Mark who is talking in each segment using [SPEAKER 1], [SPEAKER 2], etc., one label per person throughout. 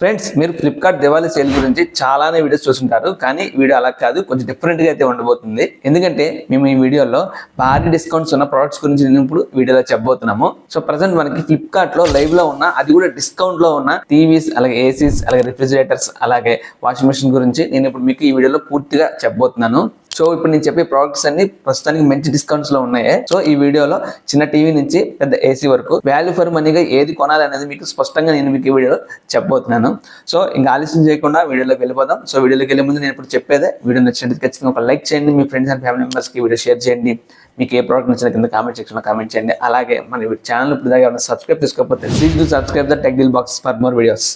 [SPEAKER 1] Friends మీరు Flipkart Diwali sale గురించి చాలానే వీడియోస్ చూస్తుంటారు కానీ వీడియో అలా కాదు కొంచెం డిఫరెంట్గా అయితే ఉండబోతుంది. ఎందుకంటే మేము ఈ వీడియోలో భారీ డిస్కౌంట్స్ ఉన్న ప్రోడక్ట్స్ గురించి నేను ఇప్పుడు వీడియోలో చెప్పబోతున్నాము. సో ప్రజెంట్ మనకి ఫ్లిప్కార్ట్లో లైవ్లో ఉన్న అది కూడా డిస్కౌంట్లో ఉన్న టీవీస్ అలాగే ఏసీస్ అలాగే రిఫ్రిజిరేటర్స్ అలాగే వాషింగ్ మెషిన్ గురించి నేను ఇప్పుడు మీకు ఈ వీడియోలో పూర్తిగా చెప్పబోతున్నాను. సో ఇప్పుడు నేను చెప్పే ప్రోడక్ట్స్ అన్ని ప్రస్తుతానికి మంచి డిస్కౌంట్స్లో ఉన్నాయి. సో ఈ వీడియోలో చిన్న టీవీ నుంచి పెద్ద ఏసీ వరకు వాల్యూ ఫర్ మనీగా ఏది కొనాలి అనేది మీకు స్పష్టంగా నేను మీకు ఈ వీడియోలో చెప్పబోతున్నాను. సో ఇంకా ఆలస్యం చేయకుండా వీడియోలోకి వెళ్ళిపోదాం. సో వీడియోలోకి వెళ్ళే ముందు నేను ఇప్పుడు చెప్పేదే వీడియో నచ్చినట్టు ఖచ్చితంగా ఒక లైక్ చేయండి. మీ ఫ్రెండ్స్ అండ్ ఫ్యామిలీ మెంబర్స్కి వీడియో షేర్ చేయండి. మీకు ఏ ప్రోడక్ట్ నచ్చిన కింద కామెంట్ సెక్షన్లో కామెంట్ చేయండి. అలాగే మన ఛానల్ ఇప్పుడు దాకా సబ్స్క్రైబ్ చేసుకోకపోతే please do subscribe the tech deal box for more videos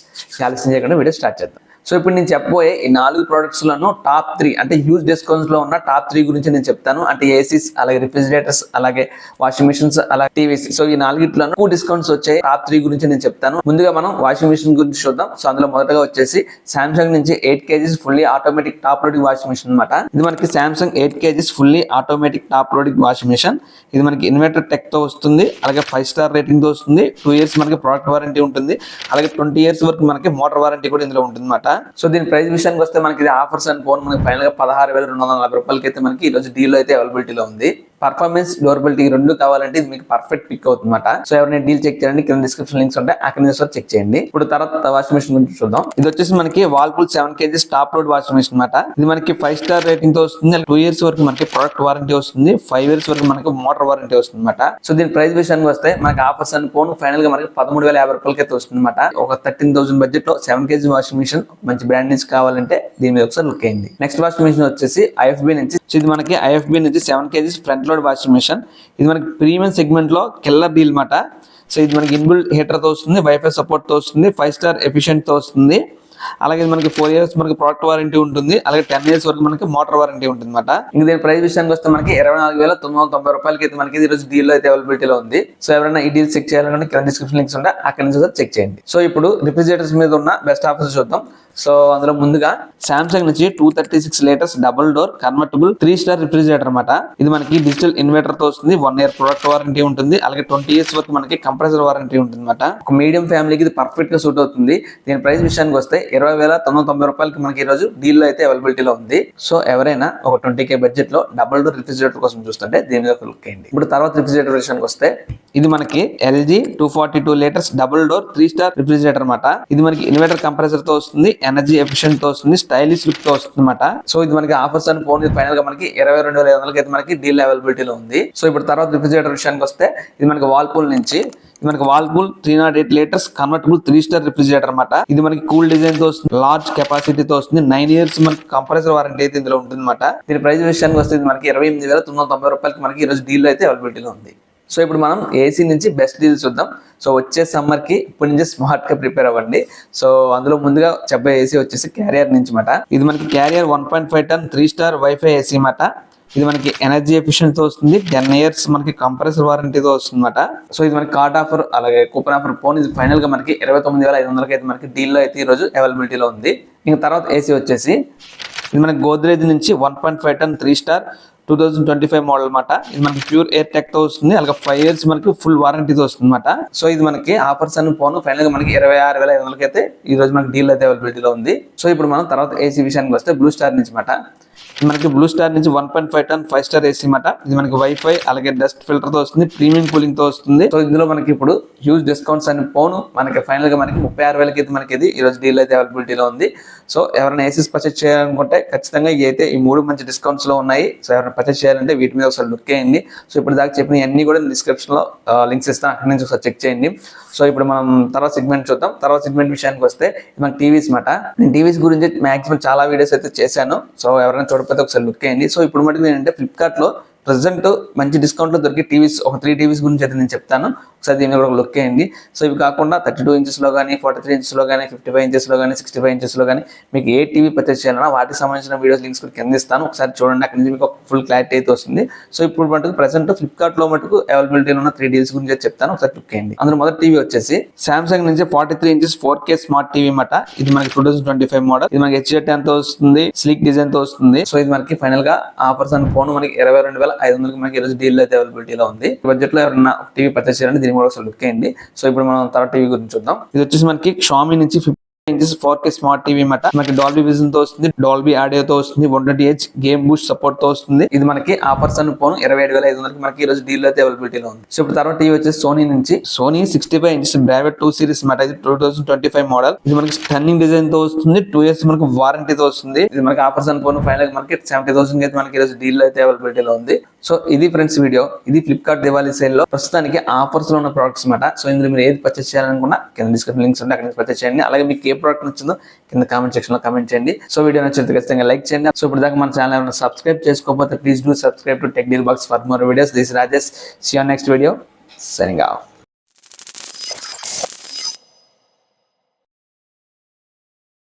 [SPEAKER 1] ఆలస్యం చేయకుండా వీడియో స్టార్ట్ చేద్దాం. సో ఇప్పుడు నేను చెప్పబోయే ఈ నాలుగు products టాప్ త్రీ అంటే హ్యూజ్ డిస్కౌంట్స్లో ఉన్న టాప్ త్రీ గురించి నేను చెప్తాను. అంటే ఏసీస్ అలాగే రిఫ్రిజిరేటర్స్ అలాగే వాషింగ్ మిషన్స్ అలాగే టీవీస్ సో ఈ నాలుగిట్లోనూ ఎక్కువ డిస్కౌంట్స్ వచ్చాయి టాప్ త్రీ గురించి నేను చెప్తాను. ముందుగా మనం వాషింగ్ మిషన్ గురించి చూద్దాం. సో అందులో మొదటగా వచ్చేసి సామ్సంగ్ నుంచి eight kgs fully automatic top loading washing machine అనమాట ఇది మనకి Samsung eight kgs fully automatic top loading washing machine ఇది మనకి ఇన్వర్టర్ టెక్తో వస్తుంది. అలాగే ఫైవ్ స్టార్ రేటింగ్తో వస్తుంది. టూ ఇయర్స్ మనకి ప్రోడక్ట్ వారంటీ ఉంటుంది. అలాగే ట్వంటీ ఇయర్స్ వరకు మనకి మోటార్ వారంటీ కూడా ఇందులో ఉంటుంది అనమాట సో దీని ప్రైస్ విషయానికి వస్తే మనకి ఇది ఆఫర్స్ అండ్ ఫోన్ మనకి ఫైనల్గా పదహారు వేల రెండు వందల నలభై రూపాయలకి అయితే మనకి ఈ రోజు డీల్ అయితే అవైలబిలిటీలో ఉంది. పర్ఫార్మెన్స్ డ్యూరబిలిటీ రెండు కావాలంటే ఇది మీకు పర్ఫెక్ట్ పిక్ అవుతుందన్నమాట. సో ఎవరైనా డీల్ చెక్ చేయండి కింద డిస్క్రిప్షన్ లింక్స్ ఉంటాయి. అక్కడ నుంచి చెక్ చేయండి. ఇప్పుడు తర్వాత వాషింగ్ మిషన్ గురించి చూద్దాం. ఇది వచ్చేసి మనకి Whirlpool seven kgs top load washing machine అనమాట ఇది మనకి ఫైవ్ స్టార్ రేటింగ్తో వస్తుంది. టూ ఇయర్స్ వరకు మనకి ప్రొడక్ట్ వారంటీ వస్తుంది. ఫైవ్ ఇయర్స్ వరకు మనకి మోటార్ వారంటీ వస్తుంది అనమాట సో దీని ప్రైస్ విషయానికి వస్తే మనకి ఆఫర్స్ అని ఫోన్ ఫైనల్గా మనకి పదమూడు వేల యాభై రూపాయలకి అయితే వస్తుంది అనమాట ఒక థర్టీన్ థౌసండ్ బడ్జెట్లో సెవెన్ కేజీ వాషింగ్ మిషన్ మంచి బ్రాండ్ నుంచి కావాలంటే దీని మీద ఒకసారి లుక్ అయింది నెక్స్ట్ వాషింగ్ మిషన్ వచ్చేసి ఐఎఫ్బి నుంచి. ఇది మనకి ఐఎఫ్బి నుంచి seven kgs front load washing machine ఇది మనకి ప్రీమియం సెగ్మెంట్లో కిల్లర్ డీల్ మాట. సో ఇది మనకి ఇన్బుల్ హీటర్తో వస్తుంది వైఫై సపోర్ట్తో వస్తుంది ఫైవ్ స్టార్ ఎఫిషియంట్తో వస్తుంది. అలాగే మనకి ఫోర్ ఇయర్స్ మనకి ప్రోడక్ట్ వారంటీ ఉంటుంది. అలాగే టెన్ ఇయర్స్ వరకు మనకి మోటార్ వారంటీ ఉంటుంది అనమాట ఇంక దీని ప్రైస్ విషయానికి వస్తే మనకి ఇరవై నాలుగు వేల తొమ్మిది వందల తొంభై రూపాయలకి అయితే మనకి ఈరోజు డీల్ డీల్ అయితే అవైలబిలిటీలో ఉంది. సో ఎవరైనా ఈ డీల్ చెక్ చేయాలనుకుంటే కింద డిస్క్రిప్షన్ లింక్స్ ఉంటాయి అక్కడ నుంచి కూడా చెక్ చేయండి. సో ఇప్పుడు రిఫ్రిజిరేటర్స్ మీద ఉన్న బెస్ట్ ఆఫర్స్ చూద్దాం. సో అందులో ముందుగా సామ్సంగ్ నుంచి two thirty six litres double door convertible three star refrigerator అనమాట ఇది మనకి డిజిటల్ ఇన్వర్టర్తో వస్తుంది. వన్ ఇయర్ ప్రొడక్ట్ వారంటీ ఉంటుంది. అలాగే ట్వంటీ ఇయర్స్ వరకు మనకి కంప్రెసర్ వారంటీ ఉంటుంది అనమాట ఒక మీడియం ఫ్యామిలీకి ఇది పర్ఫెక్ట్గా సూట్ అవుతుంది. దీని ప్రైస్ విషయానికి వస్తే ఇరవై వేల తొమ్మిది తొంభై రూపాయలకి మనకి ఈ రోజు డీల్లో అయితే అవైలబిలిటీలో ఉంది. సో ఎవరైనా ఒక ట్వంటీ కే బడ్జెట్లో డబల్ డోర్ రిఫ్రిజిరేటర్ కోసం చూస్తుంటే దీని మీద ఒక లుక్ అయ్యింది ఇప్పుడు తర్వాత రిఫ్రిజిరేటర్ విషయానికి వస్తే ఇది మనకి LG two forty two litres double door three star refrigerator అనమాట ఇది మనకి ఇన్వర్టర్ కంప్రెసర్తో వస్తుంది ఎనర్జీ ఎఫిషియెంట్తో వస్తుంది స్టైలిష్ లుక్తో వస్తుంది అనమాట సో ఇది మనకి ఆఫర్స్ అని ఫోన్ ఫైనల్గా మనకి ఇరవై రెండు వేల ఐదు వందలకి అయితే మనకి డీల్ అవైలబిలిటీలో ఉంది. సో ఇప్పుడు తర్వాత రిఫ్రిజిరేటర్ విషయానికి వస్తే ఇది మనకి వాల్పూల్ నుంచి ఇది మనకి Whirlpool three nought eight litres convertible three star refrigerator అనమాట ఇది మనకి కూల్ డిజైన్తో వస్తుంది లార్జ్ కెపాసిటీ తో వస్తుంది. నైన్ ఇయర్స్ మనకి కంప్రెసర్ వారంటీ అయితే ఇందులో ఉంటుంది అనమాట దీని ప్రైస్ విషయానికి వస్తే ఇది మనకి ఇరవై ఎనిమిది వేల తొమ్మిది వందల తొంభై రూపాయలకి మనకి ఈ రోజు డీల్ అయితే అవైలబిలిటీలో ఉంది. సో ఇప్పుడు మనం ఏసీ నుంచి బెస్ట్ డీల్ చూద్దాం. సో వచ్చే సమ్మర్కి ఇప్పుడు నుంచి స్మార్ట్గా ప్రిపేర్ అవ్వండి. సో అందులో ముందుగా చెప్పే ఏసీ వచ్చేసి క్యారియర్ నుంచి మాట ఇది మనకి Carrier one point five ton three star wifi AC మాట ఇది మనకి ఎనర్జీ ఎఫిషియెంట్ వస్తుంది. టెన్ ఇయర్స్ మనకి కంప్రెసర్ వారంటీతో వస్తుందన్నమాట. సో ఇది మనకి కార్డ్ ఆఫర్ అలాగే కూపన్ ఆఫర్ ఫోన్ ఇది ఫైనల్గా మనకి ఇరవై తొమ్మిది వేల ఐదు వందలకి అయితే మనకి డీల్లో అయితే ఈ రోజు అవైలబిలిటీలో ఉంది. ఇంకా తర్వాత ఏసీ వచ్చేసి ఇది మనకి గోద్రేజ్ నుంచి one point five ton three star two thousand twenty five model అనమాట ఇది మనకి ప్యూర్ ఎయిర్ టెక్తో వస్తుంది. అలాగే ఫైవ్ ఇయర్స్ మనకి ఫుల్ వారంటీతో వస్తుంది అనమాట సో ఇది మనకి ఆఫర్స్ అని ఫోన్ ఫైనల్గా మనకి ఇరవై ఆరు వేల ఐదు వందలకి అయితే ఈ రోజు మనకి డీల్ అయితే అవైలబిలిటీలో ఉంది. సో ఇప్పుడు మనం తర్వాత ఏసీ విషయానికి వస్తే బ్లూ స్టార్ నుంచి అనమాట మనకి బ్లూ స్టార్ నుంచి one point five ton five star AC మాట. ఇది మనకి వైఫై అలాగే డస్ట్ ఫిల్టర్తో వస్తుంది ప్రీమియం కూలింగ్తో వస్తుంది. సో ఇందులో మనకి ఇప్పుడు హ్యూజ్ డిస్కౌంట్స్ అని ఫోన్ మనకి ఫైనల్గా మనకి ముప్పై ఆరు వేలకి అయితే మనకి ఇది ఈ రోజు డీల్ అయితే అవైలబిలిటీలో ఉంది. సో ఎవరైనా ఏసీస్ పర్చేస్ చేయాలనుకుంటే ఖచ్చితంగా ఇవి అయితే ఈ మూడు మంచి డిస్కౌంట్స్లో ఉన్నాయి. సో ఎవరైనా పర్చేస్ చేయాలంటే వీటి మీద ఒకసారి లుక్ చేయండి. సో ఇప్పుడు దాకా చెప్పిన అన్ని కూడా డిస్క్రిప్షన్లో లింక్స్ ఇస్తాను. అక్కడి నుంచి ఒకసారి చెక్ చేయండి. సో ఇప్పుడు మనం తర్వాత సెగ్మెంట్ చూద్దాం. తర్వాత సెగ్మెంట్ విషయానికి వస్తే మనకి టీవీస్ మాట. నేను టీవీస్ గురించి మాక్సిమం చాలా వీడియోస్ అయితే చేశాను. సో ఎవరైనా చూడకపోతే ఒకసారి లుక్ చేయండి సో ఇప్పుడు మటుకు ఏంటంటే ఫ్లిప్కార్ట్లో ప్రజెంట్ మంచి డిస్కౌంట్లో దొరికే టీవీస్ ఒక త్రీ టీవీస్ గురించి అయితే నేను చెప్తాను. ఒకసారి దీన్ని కూడా లుక్ చేయండి. సో ఇవి కాకుండా థర్టీ టూ ఇంచెస్లో కానీ ఫార్టీ త్రీ ఇంచెస్లో కానీ ఫిఫ్టీ ఫైవ్ ఇంచెస్లో కానీ సిక్స్టీ ఫైవ్ ఇంచెస్లో కానీ మీకు ఏ టీవీ పర్చేస్ చేయాలన్నా వాటికి సంబంధించిన వీడియోస్ లింక్స్ కూడా కింద ఇస్తాను. ఒకసారి చూడండి అక్కడ నుంచి మీకు ఫుల్ క్లారిటీ అయితే వస్తుంది. సో ఇప్పుడు మటుకు ప్రజెంట్ ఫ్లిప్కార్ట్లో మటుకు అవైలబిలిటీ ఉన్న త్రీ డీల్స్ గురించి చెప్తాను. ఒకసారి లుక్ చేయండి. అందులో మొదటి టీవీ వచ్చేసి సామ్సంగ్ నుంచి forty three inches four K smart TV మాట ఇది మనకి two thousand twenty five model ఇది మనకి హెచ్డీ ఎంత వస్తుంది స్లీక్ డిజైన్తో వస్తుంది. సో ఇది మనకి ఫైనల్గా ఆఫర్స్ అని ఫోన్ మనకి ఇరవై రెండు వేల ఐదు వందలకి మనకి ఈరోజు డీల్ అయితే అవైలబిలిటీలో ఉంది. బడ్జెట్లో ఎవరైనా టీవీ పర్చేస్ చేయాలంటే దీని కూడా ఒకసారి లుక్ అయింది సో ఇప్పుడు మనం తర్వాత టీవీ గురించి చూద్దాం. ఇది వచ్చేసి మనకి షామీ నుంచి inches four K smart TV మాట. మనకి డాల్బీ విజన్తో వస్తుంది డాల్బీ ఆడియో తో వస్తుంది one twenty H game boost సపోర్ట్తో వస్తుంది. ఇది మనకి ఆఫర్స్ అని ఫోన్ ఇరవై ఏడు వేల ఐదు వందలకి మనకి ఈ రోజు డీల్ అయితే అవైలబిలిటీలో ఉంది. సో ఇప్పుడు తర్వాత టీవీ వచ్చేసి సోనీ నుంచి. Sony sixty five inches Bravia two series మాట. ఇది two thousand twenty five model ఇది మనకి స్టన్నింగ్ డిజైన్తో వస్తుంది టూ ఇయర్స్ మనకి వారంటీతో వస్తుంది. ఇది మనకి ఆఫర్స్ అని ఫోన్ ఫైనల్ మనకి సెవెంటీ థౌసండ్ అయితే మనకి ఈ రోజు డీల్ అయితే అవైలబిలిటీలో ఉంది. సో ఇది ఫ్రెండ్స్ వీడియో. ఇది ఫ్లిప్కార్ట్ దివాళీ సేల్లో ప్రస్తుతానికి ఆఫర్స్లో ఉన్న ప్రొడక్ట్స్ మాట సో ఇందులో మీరు ఏది పర్చేస్ చేయాలనుకున్నా కింద డిస్క్రిప్షన్ లింక్స్ ఉంటే అక్కడ నుంచి పర్చేస్ చేయండి. అలాగే మీకు ఏ ప్రోడక్ట్ నచ్చిందో కింద కామెంట్ సెక్షన్లో కామెంట్ చేయండి. సో వీడియో నచ్చింది ఖచ్చితంగా లైక్ చేయండి. సో ఇప్పుడు దాకా మన ఛానల్ ఏమైనా సబ్స్క్రైబ్ చేసుకోకపోతే please do subscribe to tech deal box for more videos this Rajesh see next video సరిగా